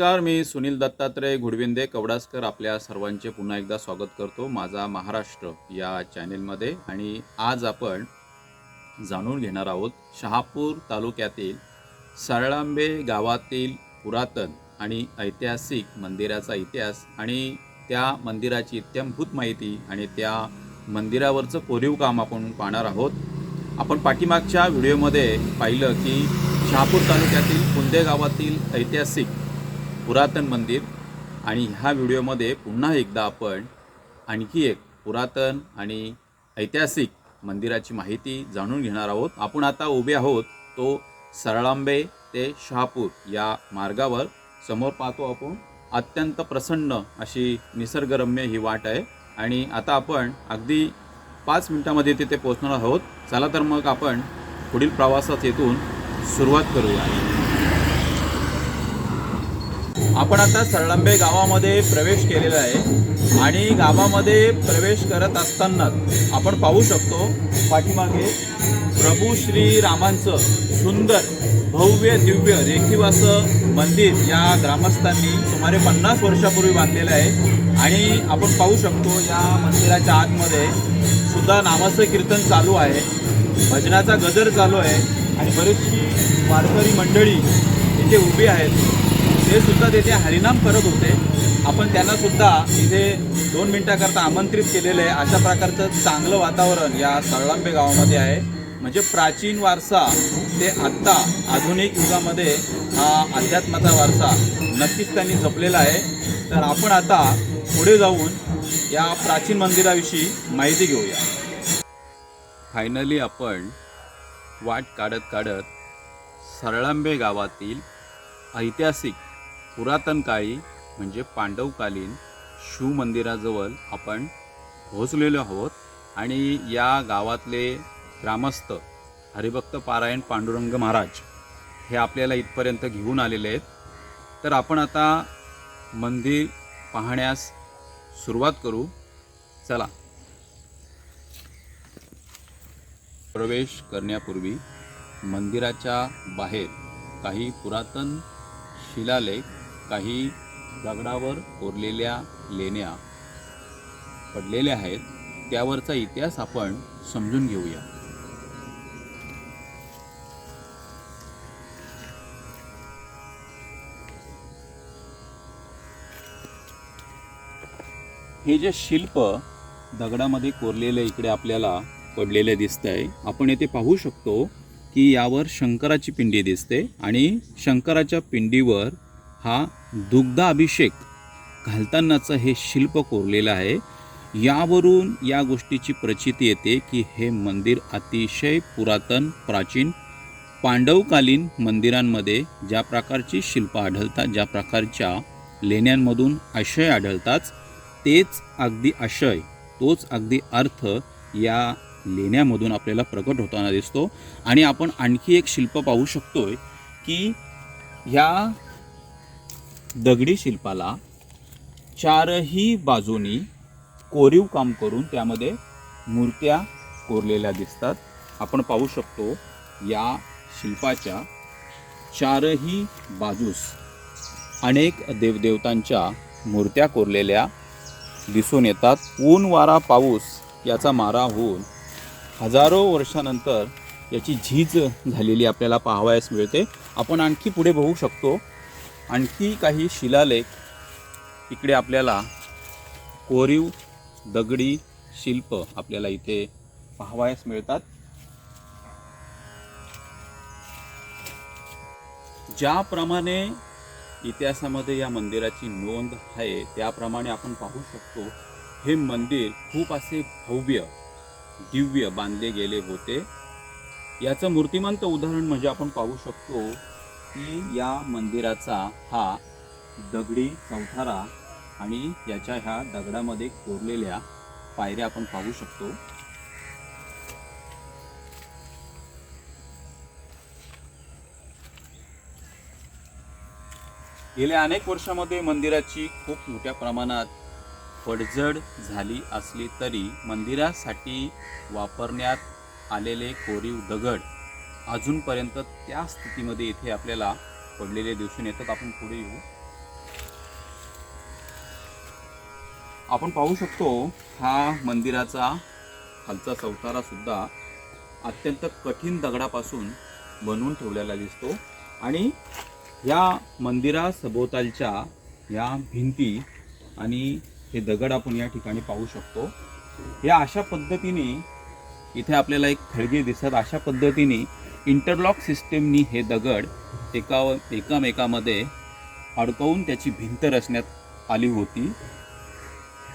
नमस्कार मी सुनील दत्तात्रय घुडविंदे कवडासकर आपल्या सर्वांचे पुन्हा एकदा स्वागत करतो माझा महाराष्ट्र या चॅनेलमध्ये आणि आज आपण जाणून घेणार आहोत शहापूर तालुक्यातील सरळांबे गावातील पुरातन आणि ऐतिहासिक मंदिराचा इतिहास आणि त्या मंदिराची इत्यंभूत माहिती आणि त्या मंदिरावरचं कोरीव काम आपण पाहणार आहोत. आपण पाठीमागच्या व्हिडिओमध्ये पाहिलं की शहापूर तालुक्यातील कुंदे गावातील ऐतिहासिक पुरातन मंदिर आणि ह्या व्हिडिओमध्ये पुन्हा एकदा आपण आणखी एक पुरातन आणि ऐतिहासिक मंदिराची माहिती जाणून घेणार आहोत. आपण आता उभे आहोत तो सरळांबे ते शहापूर या मार्गावर. समोर पाहतो आपण अत्यंत प्रसन्न अशी निसर्गरम्य ही वाट आहे. आणि आता आपण अगदी पाच मिनटामध्ये तिथे पोहोचणार आहोत. चला तर मग आपण पुढील प्रवासात येथून सुरुवात करूया. आपण आता सरळंबे गावामध्ये प्रवेश केलेला आहे. आणि गावामध्ये प्रवेश करत असताना आपण पाहू शकतो पाठीमागे प्रभू श्री रामांचं सुंदर भव्य दिव्य रेखीव असं मंदिर या ग्रामस्थांनी सुमारे पन्नास वर्षापूर्वी बांधलेलं आहे. आणि आपण पाहू शकतो या मंदिराच्या आतमध्ये सुद्धा नामाचं कीर्तन चालू आहे. भजनाचा गजर चालू आहे. आणि बरीचशी वारकरी मंडळी इथे उभी आहेत. ते सुद्धा तेथे हरिनाम करत होते. आपण त्यांना सुद्धा इथे दोन मिनटाकरता आमंत्रित केलेलं आहे. अशा प्रकारचं चांगलं वातावरण या सरळांबे गावामध्ये आहे. म्हणजे प्राचीन वारसा ते आत्ता आधुनिक युगामध्ये हा अध्यात्माचा वारसा नक्कीच त्यांनी जपलेला आहे. तर आपण आता पुढे जाऊन या प्राचीन मंदिराविषयी माहिती घेऊया. फायनली आपण वाट काढत काढत सरळांबे गावातील ऐतिहासिक पुरातन काळी म्हणजे पांडवकालीन शिवमंदिराजवळ आपण पोहोचलेलो आहोत आणि या गावातले ग्रामस्थ हरिभक्त पारायण पांडुरंग महाराज हे आपल्याला इथपर्यंत घेऊन आलेले आहेत. तर आपण आता मंदिर पाहण्यास सुरुवात करू. चला. प्रवेश करण्यापूर्वी मंदिराच्या बाहेर काही पुरातन शिलालेख काही दगडावर कोरलेल्या लेण्या पडलेल्या आहेत त्यावरचा इतिहास आपण समजून घेऊया. हे जे शिल्प दगडामध्ये कोरलेलं इकडे आपल्याला पडलेलं दिसत आहे आपण येथे पाहू शकतो की यावर शंकराची पिंडी दिसते आणि शंकराच्या पिंडीवर हा दुग्धाभिषेक घालतानाचं हे शिल्प कोरलेलं आहे. यावरून या गोष्टीची प्रचिती येते की हे मंदिर अतिशय पुरातन प्राचीन पांडवकालीन मंदिरांमध्ये ज्या प्रकारची शिल्प आढळतात ज्या प्रकारच्या लेण्यांमधून आशय आढळतात तेच अगदी आशय तोच अगदी अर्थ या लेण्यामधून आपल्याला प्रकट होताना दिसतो. आणि आपण आणखी एक शिल्प पाहू शकतोय की ह्या दगडी शिल्पाला चारही बाजूनी कोरीव काम करून त्यामध्ये मूर्त्या कोरलेल्या दिसतात. आपण पाहू शकतो या शिल्पाच्या चारही बाजूस अनेक देवदेवतांच्या मूर्त्या कोरलेल्या दिसून येतात. ऊन वारा पाऊस याचा मारा होऊन हजारो वर्षानंतर याची झीज झालेली आपल्याला पाहावयास मिळते. आपण आणखी पुढे बघू शकतो आणखी काही शिलालेख इकडे आपल्याला कोरीव दगडी शिल्प आपल्याला इथे पाहावयास मिळतात. ज्याप्रमाणे इतिहासामध्ये या मंदिराची नोंद आहे त्याप्रमाणे आपण पाहू शकतो हे मंदिर खूप असे भव्य दिव्य बांधले गेले होते. याचं मूर्तिमंत उदाहरण म्हणजे आपण पाहू शकतो की या मंदिराचा हा दगडी चौथारा आणि याच्या ह्या दगडामध्ये कोरलेल्या पायऱ्या आपण पाहू शकतो. गेल्या अनेक वर्षामध्ये मंदिराची खूप मोठ्या प्रमाणात पडझड झाली असली तरी मंदिरासाठी वापरण्यात आलेले कोरीव दगड अजूनपर्यंत त्या स्थितीमध्ये इथे आपल्याला पडलेले दिवसून येतात आपण पुढे येऊ. आपण पाहू शकतो हा मंदिराचा खालचा चौतारा सुद्धा अत्यंत कठीण दगडापासून बनवून ठेवलेला दिसतो. आणि या मंदिरासभोवतालच्या या भिंती आणि हे दगड आपण या ठिकाणी पाहू शकतो. या अशा पद्धतीने इथे आपल्याला एक खळगी दिसत. अशा पद्धतीने इंटरलॉक सिस्टीमनी हे दगड एका एकामेकामध्ये अडकवून त्याची भिंत रचण्यात आली होती.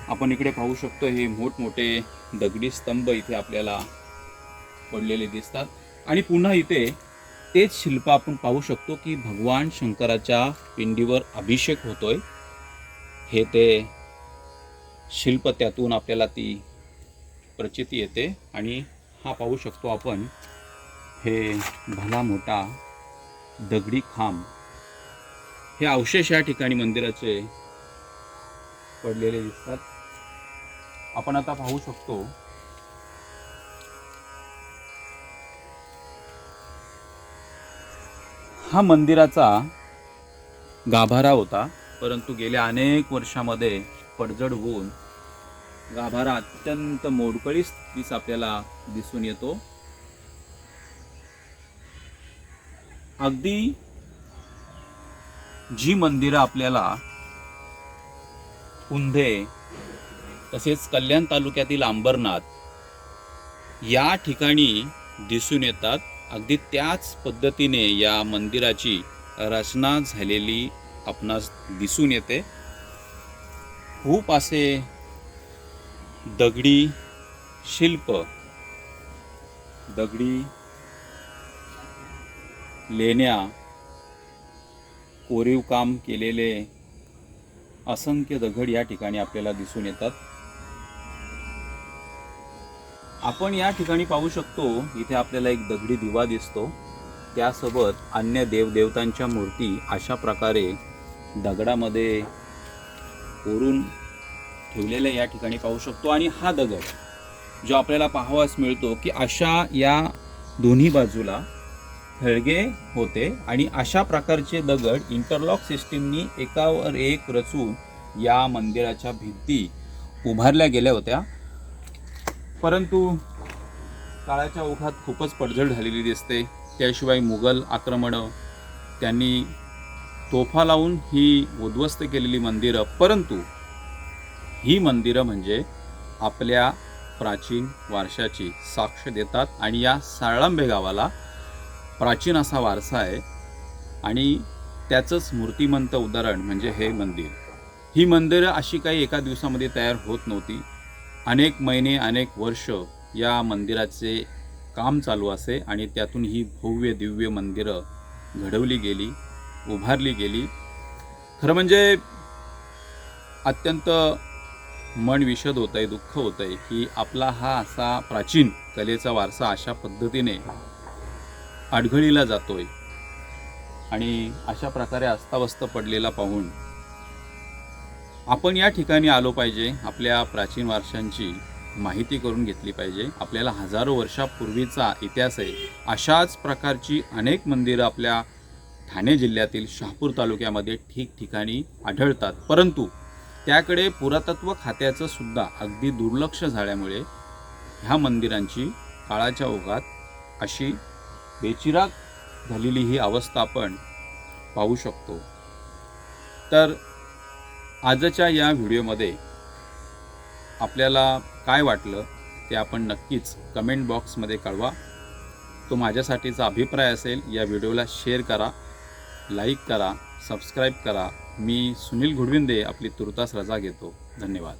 आपण इकडे पाहू शकतो हे मोठमोठे दगडी स्तंभ इथे आपल्याला पडलेले दिसतात. आणि पुन्हा इथे तेच शिल्प आपण पाहू शकतो की भगवान शंकराच्या पिंडीवर अभिषेक होतोय. हे ते शिल्प त्यातून आपल्याला ती प्रचिती येते. आणि हा पाहू शकतो आपण हे भला मोठा दगडी खांब. हे अवशेष या ठिकाणी मंदिराचे पडलेले दिसतात. आपण आता पाहू शकतो हा मंदिराचा गाभारा होता परंतु गेल्या अनेक वर्षामध्ये पडझड होऊन गाभारा अत्यंत मोडकळी दिस आपल्याला दिसून येतो. अगदी जी मंदिरं आपल्याला कुंधे तसेच कल्याण तालुक्यातील अंबरनाथ या ठिकाणी दिसून येतात. अगदी त्याच पद्धतीने या मंदिराची रचना झालेली आपणास दिसून येते. खूप असे दगडी शिल्प दगडी लेण्या कोरीव काम केलेले असंख्य दगड या ठिकाणी आपल्याला दिसून येतात. आपण या ठिकाणी पाहू शकतो इथे आपल्याला एक दगडी दिवा दिसतो. त्यासोबत अन्य देवदेवतांच्या मूर्ती अशा प्रकारे दगडामध्ये कोरून ठेवलेल्या या ठिकाणी पाहू शकतो. आणि हा दगड जो आपल्याला पाहावास मिळतो की अशा या दोन्ही बाजूला खळगे होते आणि अशा प्रकारचे दगड इंटरलॉक सिस्टीमनी एकावर एक रचून या मंदिराच्या भिंती उभारल्या गेल्या होत्या. परंतु काळाच्या ओघात खूपच पडझड झालेली दिसते. त्याशिवाय मुघल आक्रमणं त्यांनी तोफा लावून ही उद्ध्वस्त केलेली मंदिरं परंतु ही मंदिरं म्हणजे आपल्या प्राचीन वारशाची साक्ष देतात आणि या साळंबे गावाला प्राचीन असा वारसा आहे. आणि त्याचंच मूर्तिमंत उदाहरण म्हणजे हे मंदिर. ही मंदिरं अशी काही एका दिवसामध्ये तयार होत नव्हती. अनेक महिने अनेक वर्ष या मंदिराचे काम चालू असे आणि त्यातून ही भव्य दिव्य मंदिरं घडवली गेली उभारली गेली. खरं म्हणजे अत्यंत मन विषद होतं आहे दुःख होतं आहे की आपला हा असा प्राचीन कलेचा वारसा अशा पद्धतीने आडघळीला जातोय. आणि अशा प्रकारे अस्ताव्यस्त पडलेला पाहून आपण या ठिकाणी आलो पाहिजे आपल्या प्राचीन वारशांची माहिती करून घेतली पाहिजे. आपल्याला हजारो वर्षापूर्वीचा इतिहास आहे. अशाच प्रकारची अनेक मंदिरं आपल्या ठाणे जिल्ह्यातील शहापूर तालुक्यामध्ये ठिकठिकाणी आढळतात. परंतु त्याकडे पुरातत्व खात्याचं सुद्धा अगदी दुर्लक्ष झाल्यामुळे ह्या मंदिरांची काळाच्या ओघात अशी बेचिराग झालेली ही अवस्था आपण पाहू शकतो. तर आजच्या या व्हिडिओमध्ये आपल्याला काय वाटलं ते आपण नक्कीच कमेंट बॉक्समध्ये कळवा. तो माझ्यासाठीचा अभिप्राय असेल या व्हिडिओला शेअर करा लाईक करा सबस्क्राईब करा. मी सुनील घुडविंदे आपली तुर्तास रजा घेतो. धन्यवाद.